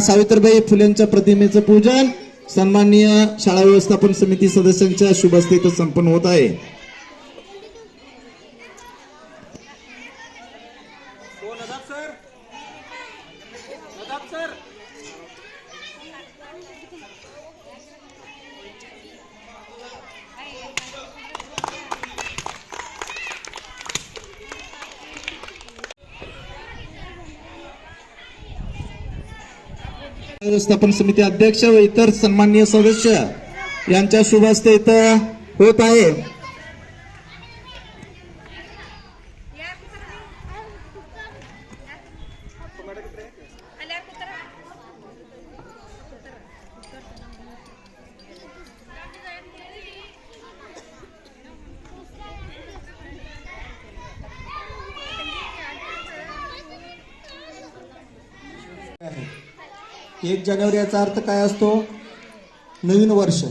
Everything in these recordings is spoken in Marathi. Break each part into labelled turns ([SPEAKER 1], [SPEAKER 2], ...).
[SPEAKER 1] सावित्रीबाई फुलेंच्या प्रतिमेचं पूजन सन्माननीय शाळा व्यवस्थापन समिती सदस्यांच्या शुभ संपन्न होत आहे. व्यवस्थापन समिती अध्यक्ष व इतर सन्माननीय सदस्य यांच्या शुभ हस्ते इथं होत आहे. एक जानेवारी याचा अर्थ काय असतो? नवीन वर्ष.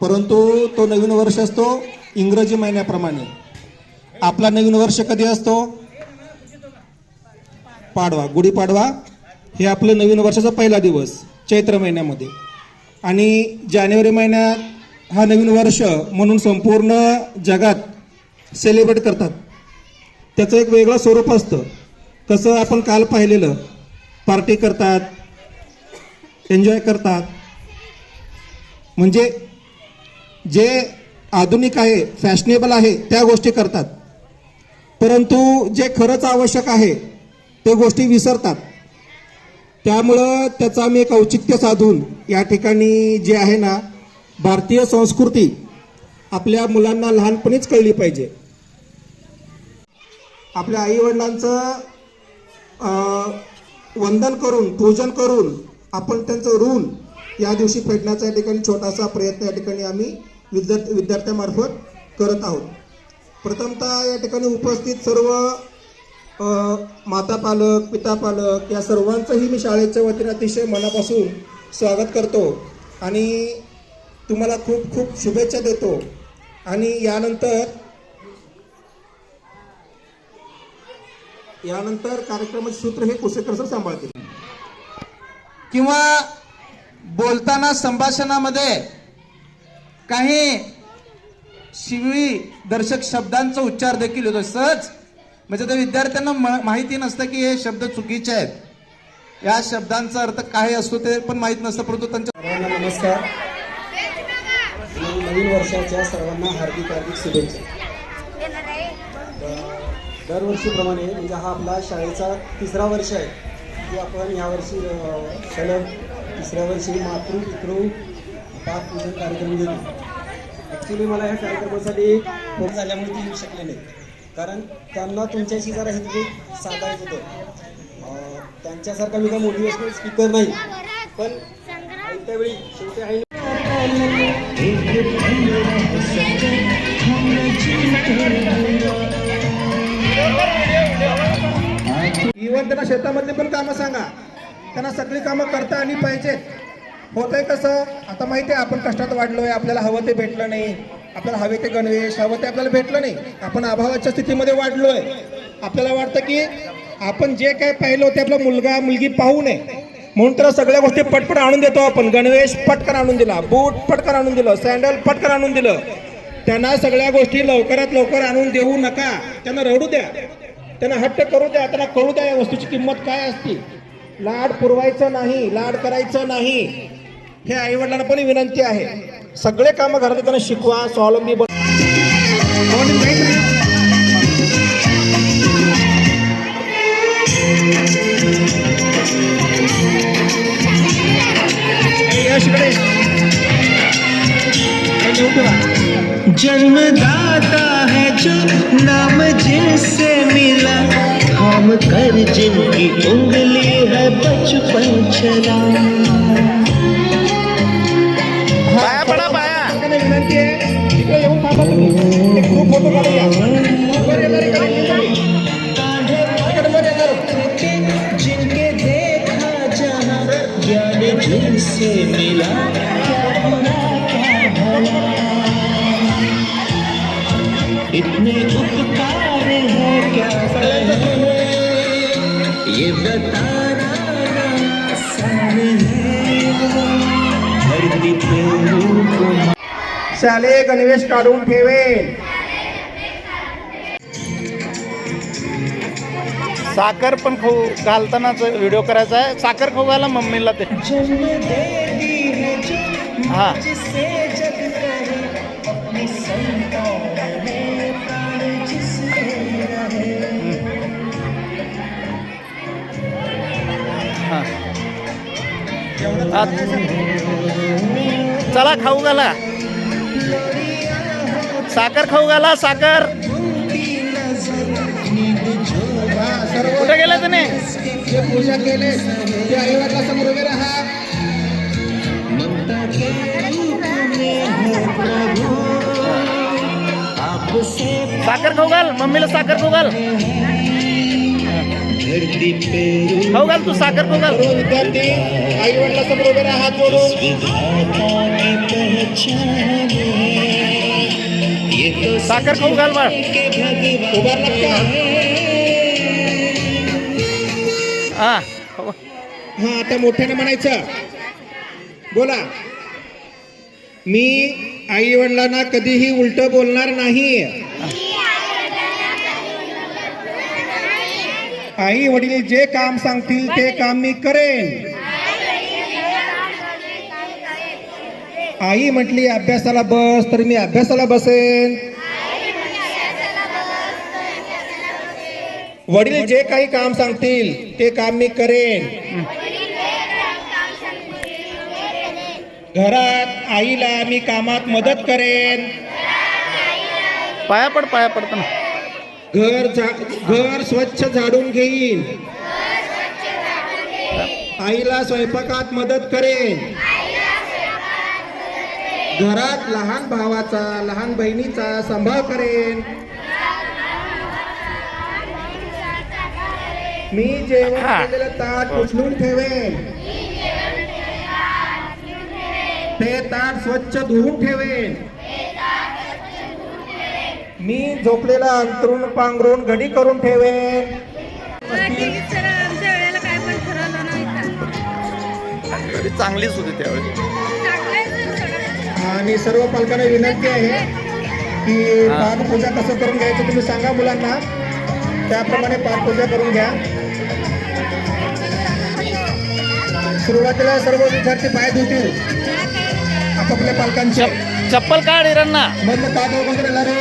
[SPEAKER 1] परंतु तो नवीन वर्ष असतो इंग्रजी महिन्याप्रमाणे. आपला नवीन वर्ष कधी असतो? पाडवा. गुढीपाडवा हे आपलं नवीन वर्षाचा पहिला दिवस चैत्र महिन्यामध्ये. आणि जानेवारी महिन्यात हा नवीन वर्ष म्हणून संपूर्ण जगात सेलिब्रेट करतात. त्याचं एक वेगळं स्वरूप असतं. कसं आपण काल पाहिलेलं पार्टी करतात एन्जॉय करतात. म्हणजे जे आधुनिक आहे फॅशनेबल आहे त्या गोष्टी करतात. परंतु जे खरंच आवश्यक आहे ते गोष्टी विसरतात. त्यामुळं त्याचा मी एक औचित्य साधून या ठिकाणी जे आहे ना भारतीय संस्कृती आपल्या मुलांना लहानपणीच कळली पाहिजे. आपल्या आईवडिलांचं वंदन करून पूजन करून आपण त्यांचं ऋण या दिवशी फेडण्याचा या ठिकाणी छोटासा प्रयत्न या ठिकाणी आम्ही विद्यार्थी विद्यार्थ्यांमार्फत करत आहोत. प्रथमतः या ठिकाणी उपस्थित सर्व माता पालक पिता पालक या सर्वांचंही मी शाळेच्या वतीने अतिशय मनापासून स्वागत करतो आणि तुम्हाला खूप खूप शुभेच्छा देतो. आणि यानंतर यानंतर कार्यक्रमाचे सूत्र हे कुसेकर सर सांभाळतील. किंवा बोलताना संभाषणामध्ये काही शिवी दर्शक शब्दांचा उच्चार देखील होतो. सहज म्हणजे त्या विद्यार्थ्यांना म- माहिती नसतं की हे शब्द चुकीचे आहेत. या शब्दांचा अर्थ काय असतो ते पण माहीत नसतं परंतु त्यांच्या
[SPEAKER 2] सर्वांना नमस्कार. नवीन वर्षाच्या सर्वांना हार्दिक हार्दिक शुभेच्छा. दरवर्षीप्रमाणे म्हणजे हा आपला शाळेचा तिसरा वर्ष आहे. की आपण यावर्षी सलग तिसऱ्या वर्षी मातृ पितृ पाकपूजन कार्यक्रम घेतो ॲक्च्युली मला ह्या कार्यक्रमासाठी फोन झाल्यामुळे ते येऊ शकले नाही कारण त्यांना तुमच्याशी जरा हे तुम्ही साधायचं होतं त्यांच्यासारखा मी काय मोटिवेशनल स्पीकर नाही. पण त्यावेळी शेवटी आहे
[SPEAKER 1] इव्हन त्यांना शेतामधली पण कामं सांगा. त्यांना सगळी कामं करता आली पाहिजेत. होतंय कसं आता माहिती आहे आपण कष्टात वाढलोय आपल्याला हवं ते भेटलं नाही. आपल्याला हवे ते गणवेश हवं ते आपल्याला भेटलं नाही. आपण अभावाच्या स्थितीमध्ये वाढलोय. आपल्याला वाटतं की आपण जे काय पाहिलं ते आपला मुलगा मुलगी पाहू नये. म्हणून तर सगळ्या गोष्टी पटपट आणून देतो आपण. गणवेश पटकन आणून दिला बूट पटकन आणून दिलं सँडल पटकन आणून दिलं. त्यांना सगळ्या गोष्टी लवकरात लवकर आणून देऊ नका. त्यांना रडू द्या. त्यांना हट्ट करू द्या त्यांना कळू द्या या वस्तूची किंमत काय असते? लाड पुरवायचं नाही लाड करायचं नाही. हे आईवडिलांना पण विनंती आहे. सगळे कामं घरात त्यांना शिकवा स्वावलंबी बन यश
[SPEAKER 3] जन्मदाता है जो नाम जिनसे मिला हम कर जिनकी उंगली है बचपन चला
[SPEAKER 1] पाया पडा पाया विनंती आहे इकडे येऊन थांबा तुम्ही एक ग्रुप फोटो काढूया वर येणार आहे का? इकडे वर येणार आहे.
[SPEAKER 3] जिनके देखा जहाँ ज्ञान जिनसे मिला
[SPEAKER 1] शालेय गणवेश काढून ठेवेन.
[SPEAKER 4] साखर पण खाऊ घालतानाच व्हिडिओ करायचा आहे साखर खाऊ घाला मम्मीला ते. हा. हा. चला खाऊ घाला. साखर खाऊ घाला साखर. कुठे गेला तुम्ही?
[SPEAKER 1] पूजा केले
[SPEAKER 4] साखर खाऊ घाल मम्मीला साखर खाऊ घाल. खाऊ घाल तू साखर खाऊ घाल.
[SPEAKER 1] विद्यार्थी आई हात जोडून
[SPEAKER 5] विधाता की पहचाने. ये तो
[SPEAKER 4] साखर खाऊ घाल हा.
[SPEAKER 1] हा आता मोठ्याने म्हणायचं. बोला. मी आई वडिलांना कधीही उलट बोलणार नाही. आई वडील जे काम सांगतील ते काम मी करेन. आई म्हटली अभ्यासाला बस तर मी अभ्यासाला बसेन. वडील जे काही काम सांगतील ते काम मी करेन. घरात आईला मी कामात मदत करेन.
[SPEAKER 4] पाया पड पाया पडताना
[SPEAKER 1] घर घर स्वच्छ झाडून घेईन. आईला स्वयंपाकात मदत करेन. घरात लहान भावाचा लहान बहिणीचा सांभाळ करेन. मी जेवण. केलेलं ताट उचलून ठेवेन. ते ताट स्वच्छ धुवून ठेवेन. मी झोपलेला अंतरून पांघरून घडी करून ठेवेन.
[SPEAKER 4] चांगलीच होती त्यावेळी.
[SPEAKER 1] आणि सर्व पालकांना विनंती आहे की पाकपूजा कसं करून घ्यायचं तुम्ही सांगा मुलांना. त्याप्रमाणे पाकपूजा करून घ्या. सुरुवातीला सर्व विद्यार्थी पाय धुतील. आपापल्या पालकांचे.
[SPEAKER 4] चप- चप्पल काढ इरांना
[SPEAKER 1] मधलं पाय धुवून रे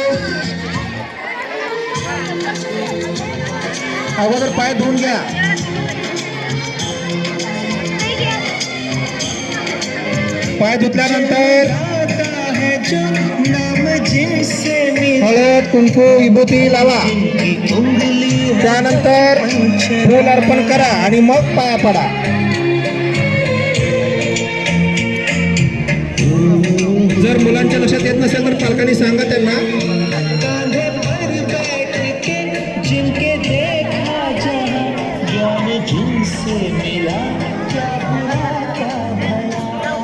[SPEAKER 1] अगोदर पाय धुवून घ्या. पाय धुतल्यानंतर
[SPEAKER 5] है जो
[SPEAKER 1] हळद कुंकू विभूती लावा.
[SPEAKER 5] की
[SPEAKER 1] त्यानंतर फूल अर्पण करा आणि मग पाया पडा. जर मुलांच्या लक्षात येत नसेल तर पालकांनी सांगा त्यांना.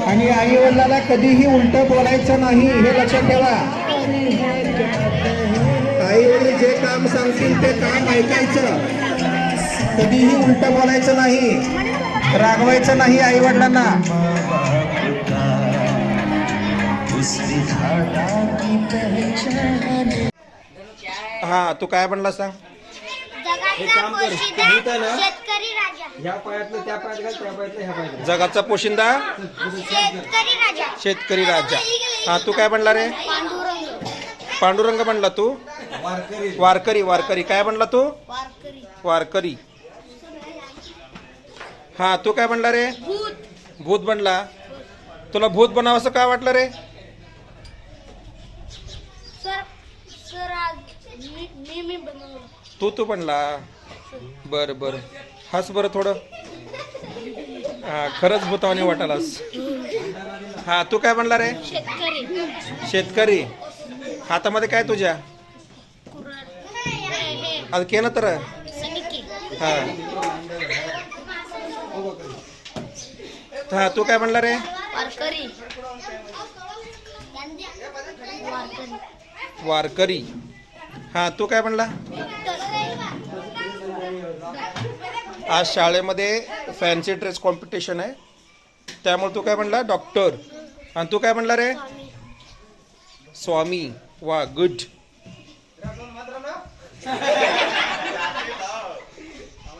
[SPEAKER 1] आणि आई वडिलाला कधीही उलट बोलायचं नाही हे लक्षात ठेवा. आई वडील जे काम सांगतील ते काम ऐकायचं. कधीही उलट बोलायचं नाही रागवायचं नाही आई वडिलांना. हा तू काय म्हणला सांग?
[SPEAKER 6] जगाचा पोशिंदा शेतकरी राजा.
[SPEAKER 2] ह्या पायातलं त्या पायात घाल त्या पायातलं ह्या पायात
[SPEAKER 1] जगाचा पोशिंदा?
[SPEAKER 6] शेतकरी राजा.
[SPEAKER 1] शेतकरी राजा. हा तू काय म्हणला रे?
[SPEAKER 6] पांडुरंग.
[SPEAKER 1] पांडुरंग म्हणला तू?
[SPEAKER 2] वारकरी.
[SPEAKER 1] वारकरी वारकरी. काय म्हणला तू?
[SPEAKER 6] वारकरी.
[SPEAKER 1] वारकरी. हा तू काय म्हणला रे?
[SPEAKER 6] भूत.
[SPEAKER 1] भूत बनला तुला भूत बनावं असं काय वाटलं रे
[SPEAKER 6] सर सर आज मी मी मी बनवलं
[SPEAKER 1] तू तू बनला बर बर. हस बरं थोडं. हा खरंच भूतावानी वाटालास. हा तू काय म्हणला रे?
[SPEAKER 6] शेतकरी.
[SPEAKER 1] हातामध्ये काय तुझ्या? आज केलं तर? हा. हा तू काय म्हणला रे?
[SPEAKER 6] वारकरी. वारकरी.
[SPEAKER 1] वारकरी हा तू काय म्हणला? आज शाळेमध्ये फॅन्सी ड्रेस कॉम्पिटिशन आहे. त्यामुळे तू काय म्हणला? डॉक्टर आणि तू काय म्हणला रे? स्वामी. वा गुड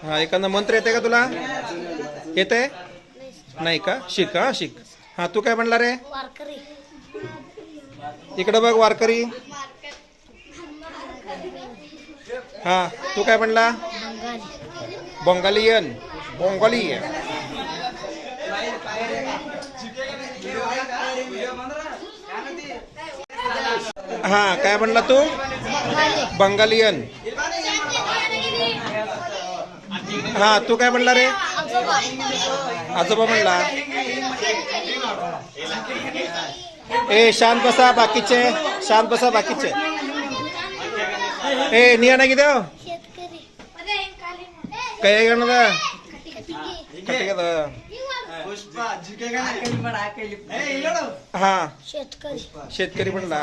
[SPEAKER 1] हा एखादा मंत्र येते का तुला? येते नाही का? शिक हा शिक. हा तू काय म्हणला रे?
[SPEAKER 6] वारकरी.
[SPEAKER 1] इकडे बघ वारकरी. हा तू काय म्हणला? बंगालियन. बंगाली हा काय म्हणला तू? बंगालियन. हा तू काय म्हणला रे? आजोबा म्हणला. ए शांत बसा बाकीचे. शांत बसा बाकीचे. ए निया नाही देव
[SPEAKER 6] शेतकरी.
[SPEAKER 1] काय करणार हा.
[SPEAKER 6] शेतकरी.
[SPEAKER 1] शेतकरी म्हणला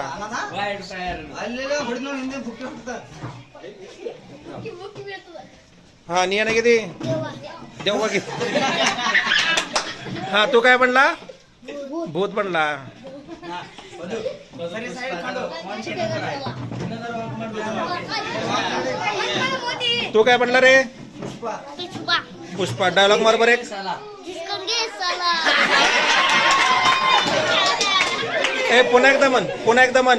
[SPEAKER 1] हा निया नाही किती?
[SPEAKER 6] देवा.
[SPEAKER 1] हा तू काय म्हणला भूत. म्हणला तू काय म्हणला रे? पुष्पा. डायलॉग मार बरं ए पुन्हा एकदा म्हण पुन्हा एकदा म्हण.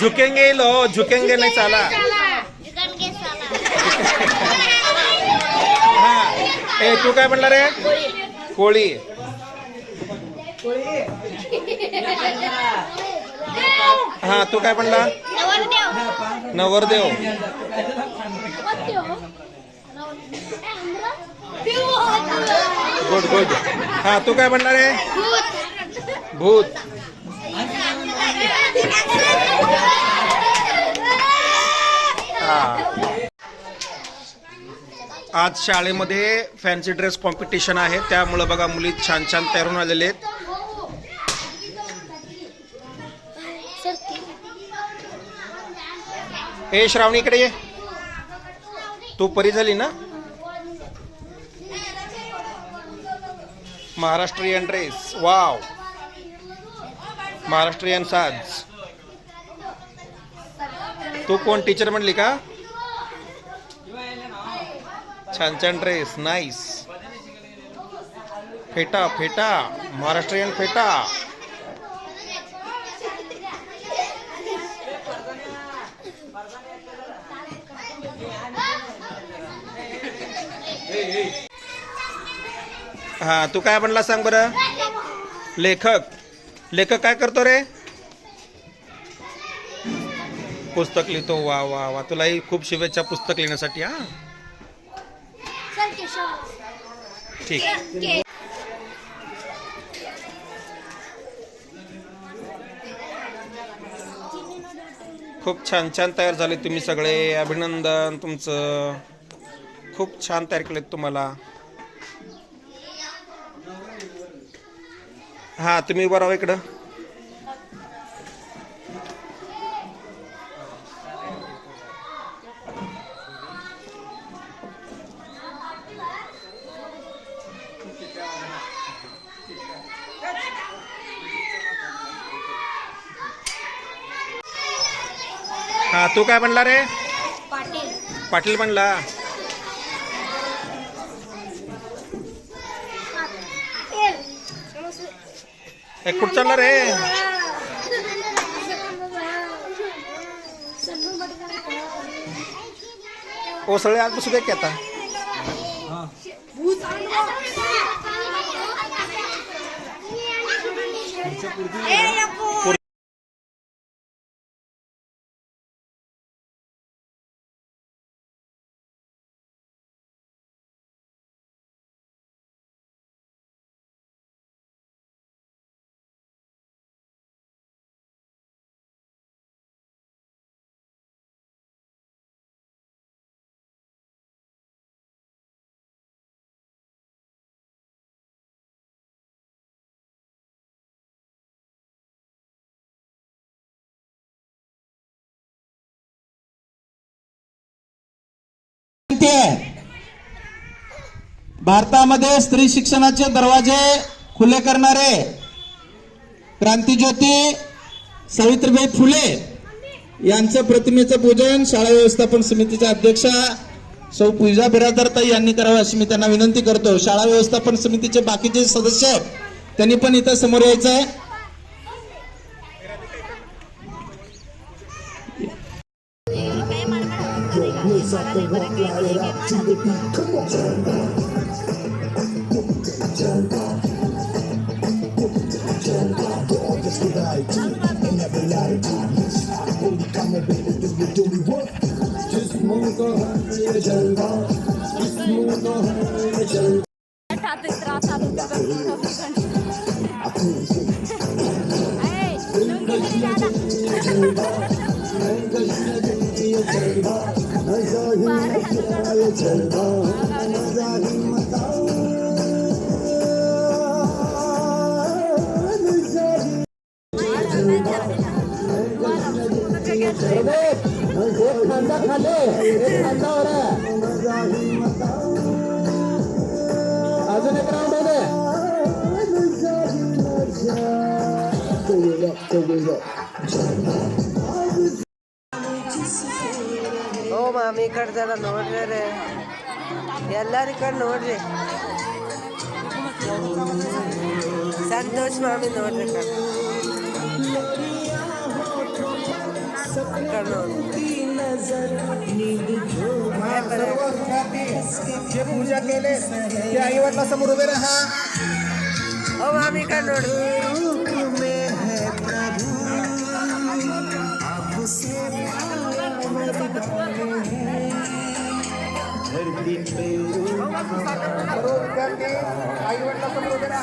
[SPEAKER 1] झुकेंगे लो झुकेंगे नाही चाला हा. ए तू काय म्हणला रे? कोळी हा तू काय म्हणला
[SPEAKER 6] नवरदेव
[SPEAKER 1] गुड गुड हा तू काय म्हणणार रे भूत हा आज शाळेमध्ये फॅन्सी ड्रेस कॉम्पिटिशन आहे. त्यामुळं बघा मुली छान छान तयार होऊन आलेले आहेत. ए श्रावणी इकडे ये. तू परी झाली ना? महाराष्ट्रीयन ड्रेस वाव महाराष्ट्रीयन साज. तू कोण? टीचर म्हणली का? छान छान ड्रेस नाईस फेटा फेटा महाराष्ट्रीयन फेटा. हा तू काय म्हणला सांग बरं? लेखक. लेखक काय करतो रे? पुस्तक लिहितो. वा वा वा. तुलाही खूप शुभेच्छा पुस्तक लिहिण्यासाठी हा? ठीक खूप छान छान तयार झाले तुम्ही सगळे. अभिनंदन तुमचं. खूप छान तयार केलेत तुम्हाला. हा तुम्ही उभं राहा इकडं. हा तू काय म्हणला रे?
[SPEAKER 6] पाटील.
[SPEAKER 1] पाटील म्हणला ए कुठं चालला रे? ओसळे आज बसू दे की आता.
[SPEAKER 3] विनंती आहे. भारतामध्ये स्त्री शिक्षणाचे दरवाजे खुले करणारे
[SPEAKER 1] क्रांतीज्योती सावित्रीबाई फुले यांचं प्रतिमेचं पूजन शाळा व्यवस्थापन समितीच्या अध्यक्षा सौ पूजा बिरादरताई यांनी करावं अशी मी त्यांना विनंती करतो. शाळा व्यवस्थापन समितीचे बाकीचे सदस्य आहेत त्यांनी पण इथं समोर यायचं आहे the one light
[SPEAKER 3] up to the beat. Come on, turn up. Turn up. Turn up. Girl, just what I do. And never lie to you. I hold it, come on, baby. Do you do it? What? Just move on. Turn up. Just move on. Turn up. Tatlı sıra tatlı. Tatlı sıra tatlı. 이노래는 제. ಎಲ್ಲಾರಿ ಕಡೆ ನೋಡ್ರಿ ಸಂತೋಷ್ ಮಾಮಿ ನೋಡ್ರಿ ಕಣ್ ಕಣ್ ನೋಡ್ರಿ
[SPEAKER 1] सर्व विद्यार्थी जे पूजा केले ते आई वडिलांसमोर उभे राहा
[SPEAKER 3] ಓ ಮಾಮಿ ¡Vamos a
[SPEAKER 1] pasar de la